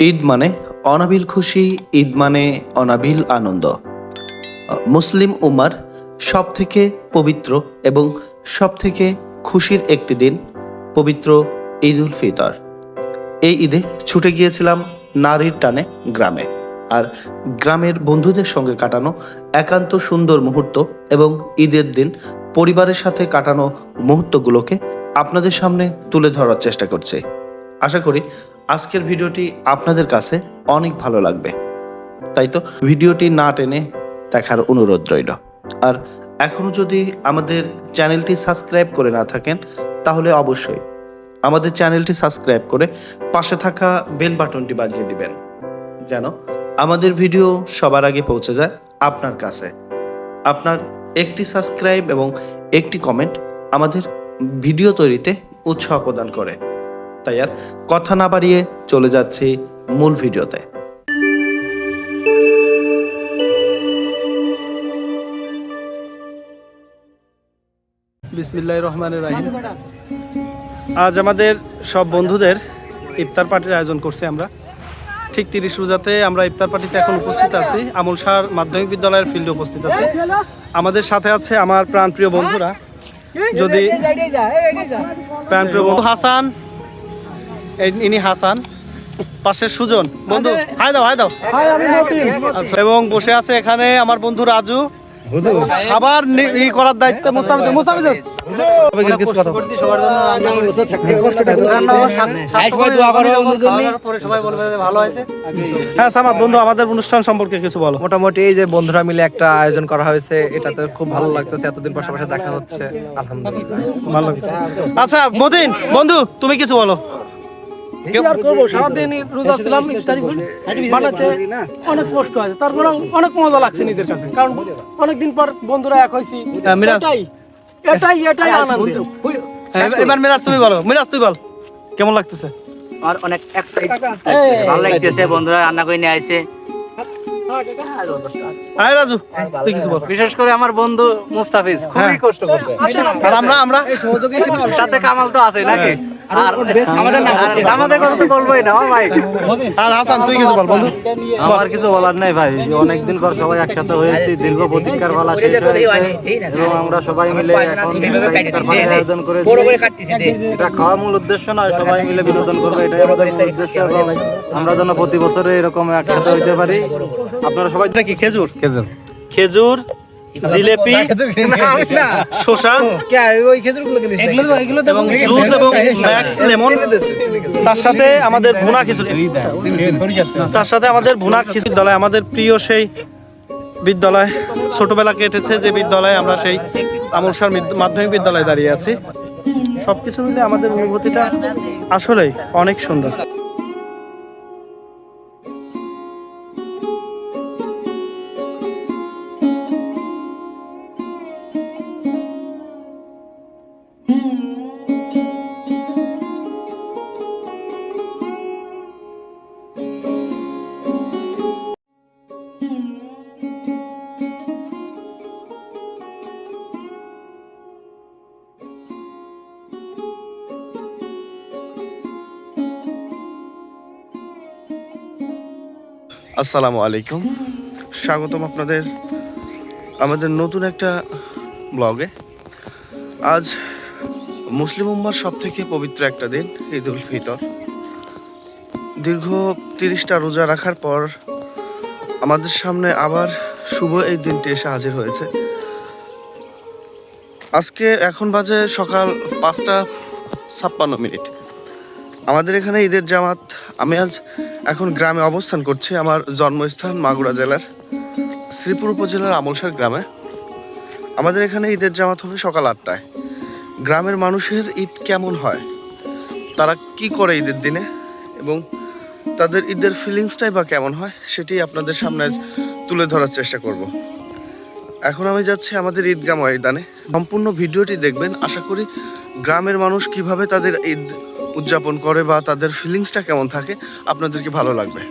ঈদ মানে অনাবিল খুশি, ঈদ মানে অনাবিল আনন্দ। মুসলিম উমার সব থেকে পবিত্র এবং সব থেকে খুশির একটি দিন পবিত্র ঈদ উল ফিতর। এই ঈদে ছুটে গিয়েছিলাম নারীর টানে গ্রামে। আর গ্রামের বন্ধুদের সঙ্গে কাটানো একান্ত সুন্দর মুহূর্ত এবং ঈদের দিন পরিবারের সাথে কাটানো মুহূর্তগুলোকে আপনাদের সামনে তুলে ধরার চেষ্টা করছি। আশা করি আজকের ভিডিওটি আপনাদের কাছে অনেক ভালো লাগবে। তাই তো ভিডিওটি না টেনে দেখার অনুরোধ রইল। আর এখনও যদি আমাদের চ্যানেলটি সাবস্ক্রাইব করে না থাকেন, তাহলে অবশ্যই আমাদের চ্যানেলটি সাবস্ক্রাইব করে পাশে থাকা বেল বাটনটি বাজিয়ে দিবেন। যেন আমাদের ভিডিও সবার আগে পৌঁছে যায় আপনার কাছে। আপনার একটি সাবস্ক্রাইব এবং একটি কমেন্ট আমাদের ভিডিও তৈরিতে উৎসাহ প্রদান করে। তাই আর কথা না বাড়িয়ে চলে যাচ্ছি মূল ভিডিওতে বিসমিল্লাহ রহমান রাহিম আজ আমাদের সব বন্ধুদের ইফতার পার্টির আয়োজন করছি আমরা ঠিক তিরিশ রোজাতে আমরা ইফতার পার্টিতে এখন উপস্থিত আছি আমল শাহ মাধ্যমিক বিদ্যালয়ের ফিল্ডে উপস্থিত আছি আমাদের সাথে আছে আমার প্রাণপ্রিয় বন্ধুরা যদি প্রাণপ্রিয় বন্ধু হাসান ইনি হাসান পাশের সুজন। বন্ধু হাই দাও হাই দাও। এবং বসে আছে এখানে আমার বন্ধু রাজু। আবার ই করার দায়িত্ব মুস্তাফিজুর। মুস্তাফিজুর। হ্যাঁ সামাদ বন্ধু আমাদের অনুষ্ঠান সম্পর্কে কিছু বলো। মোটামুটি এই যে বন্ধুরা মিলে একটা আয়োজন করা হয়েছে এটাতে খুব ভালো লাগতেছে। এতদিন সাথে দেখা হচ্ছে। আলহামদুলিল্লাহ। ভালো লাগছে। আচ্ছা মদিন বন্ধু তুমি কিছু বলো। কি আর করব? সারাদিন রোজা ছিলাম ইফতারি বানাতে অনেক কষ্ট আছে তারপরে অনেক মজা লাগছে নিজের কাছে। কারণ অনেকদিন পর বন্ধুরা এক হয়েছি। হ্যাঁ, এটাই এটাই এটাই আনন্দ। হ্যাঁ, এবার মিরাজ তুমি বলো। মিরাজ তুই বল। কেমন লাগতেছে? আর অনেক ভালো লাগতেছে বন্ধুরা রান্না করে নিয়ে আসে হ্যাঁ রাজু তুই কিছু বল। বিশেষ করে আমার বন্ধু মুস্তাফিজ খুবই কষ্ট করছে আর আমরা আমরা? সাথে কামাল তো আছে নাকি? আর আমাদের আমাদের কথা তো বলবোই না ভাই। আর হাসান তুই কিছু বল বন্ধু। আমার কিছু বলার নাই ভাই অনেকদিন পর সবাই একসাথে হয়েছি দীর্ঘ প্রতীক্ষার বেলা শেষ এবং আমরা সবাই মিলে আয়োজন করেছি। এটা খাওয়া মূল উদ্দেশ্য নয় সবাই মিলে বিনোদন করব এটাই আমাদের মূল উদ্দেশ্য এবং আমরা যেন প্রতি বছরে এরকম একসাথে হইতে পারি। আপনারা সবাই কি খেজুর? খেজুর। খেজুর জিলেপি এবং জুস এবং ম্যাক্স লেমন। তার সাথে আমাদের ভুনা খিচুড়ি। তার সাথে আমাদের ভুনা খিচুড়ি বিদ্যালয় আমাদের প্রিয় সেই বিদ্যালয়। ছোটবেলা কেটেছে যে বিদ্যালয়ে আমরা সেই আমলসার মাধ্যমিক বিদ্যালয়ে দাঁড়িয়ে আছি। সবকিছু মিলে আমাদের অনুভূতিটা আসলেই অনেক সুন্দর। আসসালামু আলাইকুম। স্বাগতম আপনাদের আমাদের নতুন একটা ব্লগে। আজ মুসলিম উম্মার সব থেকে পবিত্র একটা দিন ঈদ উল ফিতর। দীর্ঘ তিরিশটা রোজা রাখার পর আমাদের সামনে আবার শুভ এই দিনটি এসে হাজির হয়েছে। আজকে এখন বাজে সকাল পাঁচটা ছাপ্পান্ন মিনিট। আমাদের এখানে ঈদের জামাত, আমি আজ এখন গ্রামে অবস্থান করছি আমার জন্মস্থান মাগুরা জেলার শ্রীপুর উপজেলার আমলসার গ্রামে। আমাদের এখানে ঈদের জামাত হবে সকাল আটটায়। গ্রামের মানুষের ঈদ কেমন হয়? তারা কি করে ঈদের দিনে? এবং তাদের ঈদের ফিলিংসটাই বা কেমন হয়? সেটি আপনাদের সামনে তুলে ধরার চেষ্টা করব। এখন আমি যাচ্ছি আমাদের ঈদগাহ ময়দানে। সম্পূর্ণ ভিডিওটি দেখবেন। আশা করি গ্রামের মানুষ কীভাবে তাদের ঈদ উদযাপন করে বা তাদের ফিলিংসটা কেমন থাকে আপনাদেরকে ভালো লাগবে?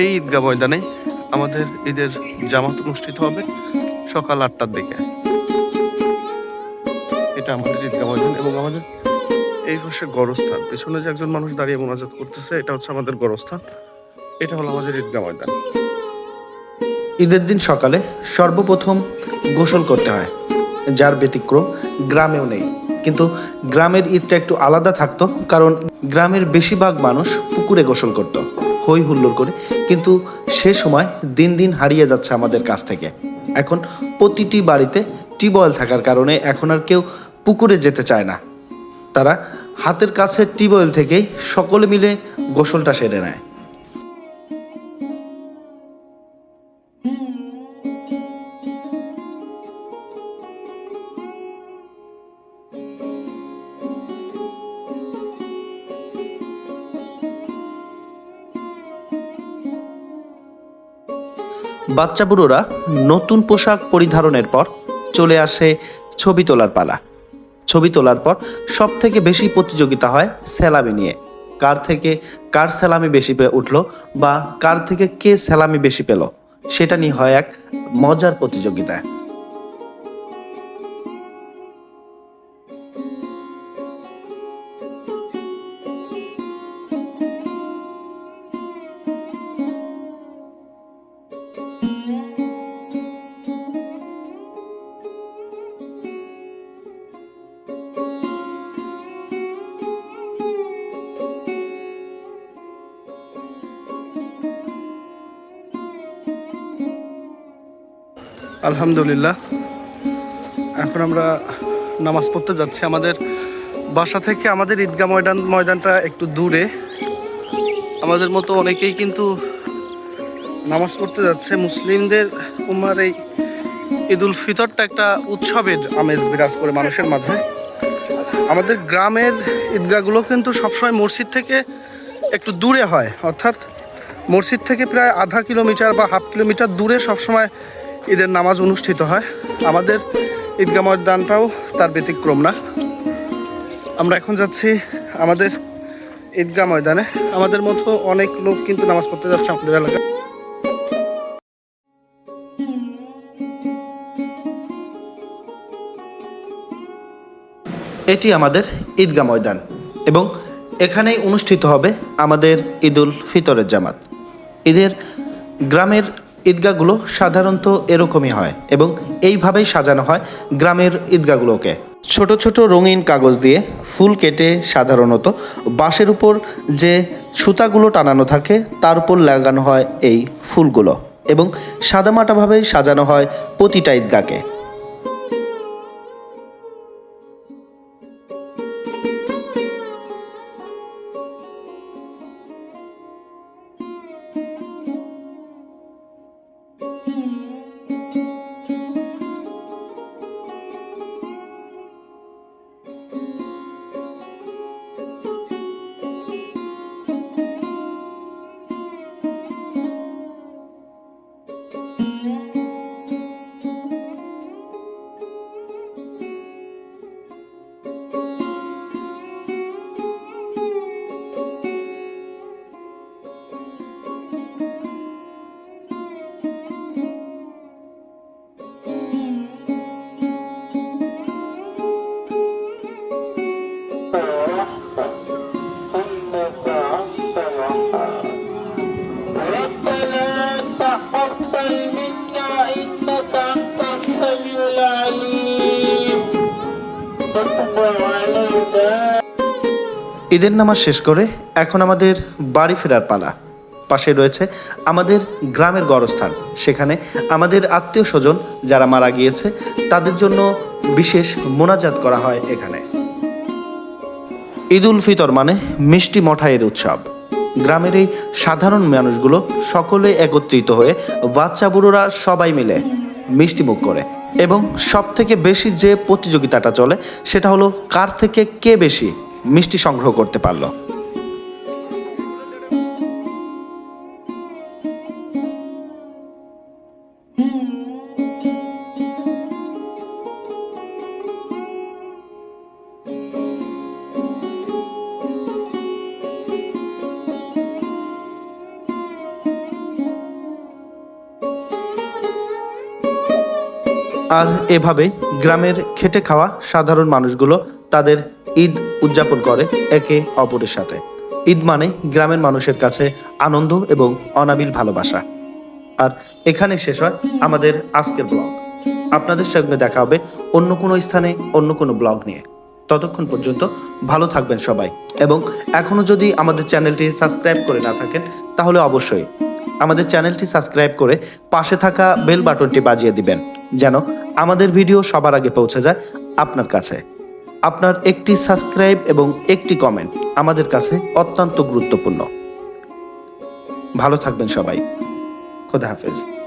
এই ঈদগাহ ময়দানে আমাদের ঈদের জামাত অনুষ্ঠিত হবে সকাল আটটার দিকে। এটা আমাদের ঈদগাহ ময়দান এবং আমাদের এই হচ্ছে গড়স্থান পেছনে যে একজন মানুষ দাঁড়িয়ে মোনাজাত করতেছে, এটা হচ্ছে আমাদের গড়স্থান এটা হলো আমাদের ঈদগাহ ময়দান। ঈদের দিন সকালে সর্বপ্রথম গোসল করতে হয়, যার ব্যতিক্রম গ্রামেও নেই। কিন্তু গ্রামের ঈদটা একটু আলাদা থাকতো, কারণ গ্রামের বেশিরভাগ মানুষ পুকুরে গোসল করত হই হুল্লোড় করে। কিন্তু সে সময় দিন দিন হারিয়ে যাচ্ছে আমাদের কাছ থেকে। এখন প্রতিটি বাড়িতে টিউবওয়েল থাকার কারণে এখন আর কেউ পুকুরে যেতে চায় না। তারা হাতের কাছে টিউবওয়েল থেকে সকলে মিলে গোসলটা সেরে নেয়। বাচ্চা বুড়োরা নতুন পোশাক পরিধারণের পর চলে আসে ছবি তোলার পালা। ছবি তোলার পর সব থেকে বেশি প্রতিযোগিতা হয় স্যালামি নিয়ে। কার থেকে কার স্যালামি বেশি পেয়ে উঠল বা কার থেকে কে স্যালামি বেশি পেল, সেটা নিয়ে হয় এক মজার প্রতিযোগিতা আলহামদুলিল্লাহ। এখন আমরা নামাজ পড়তে যাচ্ছি। আমাদের বাসা থেকে আমাদের ঈদগাহ ময়দান, ময়দানটা একটু দূরে। আমাদের মতো অনেকেই কিন্তু নামাজ পড়তে যাচ্ছে। মুসলিমদের উম্মার এই ঈদ উল ফিতরটা একটা উৎসবের আমেজ বিরাজ করে মানুষের মাঝে। আমাদের গ্রামের ঈদগাহগুলো কিন্তু সবসময় মসজিদ থেকে একটু দূরে হয়। অর্থাৎ মসজিদ থেকে প্রায় আধা কিলোমিটার বা হাফ কিলোমিটার দূরে সবসময় ঈদের নামাজ অনুষ্ঠিত হয়। আমাদের ঈদগাহ ময়দানটাও তার ব্যতিক্রম না। আমরা এখন যাচ্ছি আমাদের ঈদগাহ ময়দানে। আমাদের মতো অনেক লোক কিন্তু নামাজ পড়তে যাচ্ছে আমাদের এলাকায়। এটি আমাদের ঈদগাহ ময়দান এবং এখানেই অনুষ্ঠিত হবে আমাদের ঈদুল ফিতরের জামাত। ঈদের গ্রামের ঈদগাহগুলো সাধারণত এরকমই হয় এবং এইভাবেই সাজানো হয় গ্রামের ঈদগাহগুলোকে। ছোট ছোট রঙিন কাগজ দিয়ে ফুল কেটে সাধারণত বাঁশের উপর যে সুতাগুলো টানানো থাকে তার উপর লাগানো হয় এই ফুলগুলো এবং সাদামাটাভাবেই সাজানো হয় প্রতিটা ঈদগাহকে। ঈদের নামাজ শেষ করে এখন আমাদের বাড়ি ফেরার পালা। পাশে রয়েছে আমাদের গ্রামের গড়স্থান সেখানে আমাদের আত্মীয় স্বজন যারা মারা গিয়েছে, তাদের জন্য বিশেষ মোনাজাত করা হয় এখানে। ঈদ উল ফিতর মানে মিষ্টি মঠাইয়ের উৎসব। গ্রামের এই সাধারণ মানুষগুলো সকলে একত্রিত হয়ে বাচ্চা বুড়োরা সবাই মিলে মিষ্টি মুখ করে। এবং সব থেকে বেশি যে প্রতিযোগিতাটা চলে, সেটা হলো কার থেকে কে বেশি মিষ্টি সংগ্রহ করতে পারল। আর এভাবে গ্রামের খেটে খাওয়া সাধারণ মানুষগুলো তাদের ঈদ উদযাপন করে একে অপরের সাথে। ঈদ মানে গ্রামের মানুষের কাছে আনন্দ এবং অনাবিল ভালোবাসা। আর এখানে শেষ হয় আমাদের আজকের ব্লগ। আপনাদের সঙ্গে দেখা হবে অন্য কোনো স্থানে, অন্য কোনো ব্লগ নিয়ে। ততক্ষণ পর্যন্ত ভালো থাকবেন সবাই। এবং এখনও যদি আমাদের চ্যানেলটি সাবস্ক্রাইব করে না থাকেন, তাহলে অবশ্যই আমাদের চ্যানেলটি সাবস্ক্রাইব করে পাশে থাকা বেল বাটনটি বাজিয়ে দিবেন, যেন আমাদের ভিডিও সবার আগে পৌঁছে যায় আপনার কাছে। আপনার একটি সাবস্ক্রাইব এবং একটি কমেন্ট আমাদের কাছে অত্যন্ত গুরুত্বপূর্ণ। ভালো থাকবেন সবাই। খোদা হাফেজ।